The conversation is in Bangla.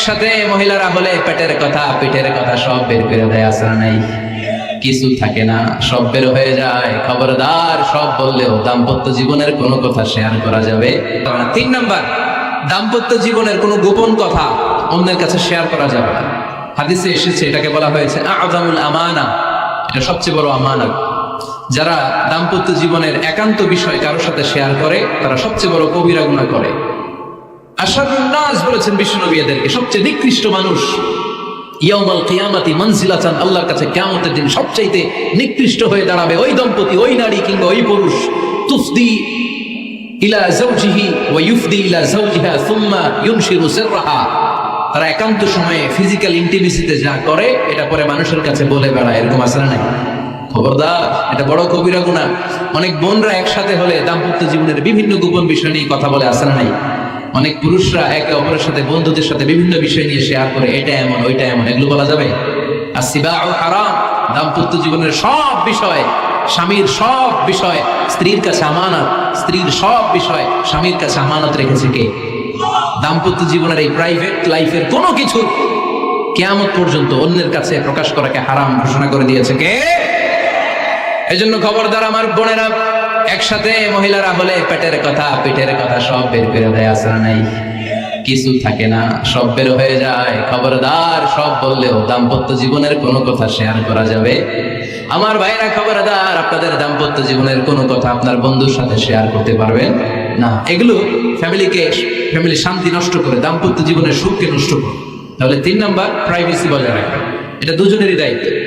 একসাথে মহিলারা হলে পেটের কথা, পিঠের কথা সব বের করে দেয় আসরা নাই কিছু থাকে না, সব বের হয়ে যায়। খবরদার সব বললেও দাম্পত্য জীবনের কোনো কথা শেয়ার করা যাবে তিন নাম্বার, দাম্পত্য জীবনের কোনো গোপন কথা অন্যের কাছে শেয়ার করা যাবে না। হাদিসে এসেছে, এটাকে বলা হয়েছে আজামুল আমানা। এটা সবচেয়ে বড় আমানত যারা দাম্পত্য জীবনের একান্ত বিষয় কারোর সাথে শেয়ার করে, তারা সবচেয়ে বড় কবিরা গুণা করে। আশারুন নাস বলেছেন বিষ্ণুনবী এদেরকে সবচেয়ে নিকৃষ্ট মানুষ ইয়াউমাল কিয়ামাতি মানজিলাতান, আল্লাহর কাছে কিয়ামতের দিন সবচাইতে নিকৃষ্ট হয়ে দাঁড়াবে ওই দম্পতি, ওই নারী কিংবা ওই পুরুষ। ইলা ওয়া ইউফদি ইলা সুম্মা ইউনশিরু সিররাহা। তারা একান্ত সময়ে ফিজিক্যাল ইন্টিমেসিতে যা করে, এটা পরে মানুষের কাছে বলে বেড়ায়। এরকম আছে নাই? খবরদার, এটা বড় কবিরা গুণা অনেক বোনরা একসাথে হলে দাম্পত্য জীবনের বিভিন্ন গোপন বিষয় নিয়ে কথা বলে আসে না নাই? অনেক পুরুষরা একে অপরের সাথে, বন্ধুদের সাথে বিভিন্ন বিষয় নিয়ে শেয়ার করে, এটা এমন, ওইটা এমন, এগুলো বলা যাবে? আর সিবা হারাম, দাম্পত্য জীবনের সব বিষয়, স্বামীর সব বিষয়, স্ত্রীর কাছে আমানত, স্ত্রীর সব বিষয়, স্বামীর কাছে আমানত রেখেছে কে? দাম্পত্য জীবনের এই প্রাইভেট লাইফের কোনো কিছু কেয়ামত পর্যন্ত অন্যের কাছে প্রকাশ করাকে হারাম ঘোষণা করে দিয়েছে কে? এই জন্য খবরদার আমার বোনেরা একসাথে মহিলারা হলে পেটের কথা পিঠের কথা সব বের করে দেয় আসরা নাই। কিছু থাকে না, সব বের হয়ে যায়। খবরদার সব বললেও দাম্পত্য জীবনের কোনো কথা শেয়ার করা যাবে? আমার ভাইরা খবরদার, আপনাদের দাম্পত্য জীবনের কোনো কথা আপনার বন্ধুর সাথে শেয়ার করতে পারবেন না। এগুলো ফ্যামিলিকে ফ্যামিলি শান্তি নষ্ট করে, দাম্পত্য জীবনের সুখকে নষ্ট করে। তাহলে তিন নাম্বার প্রাইভেসি বজায় রাখা। এটা দুজনেরই দায়িত্ব।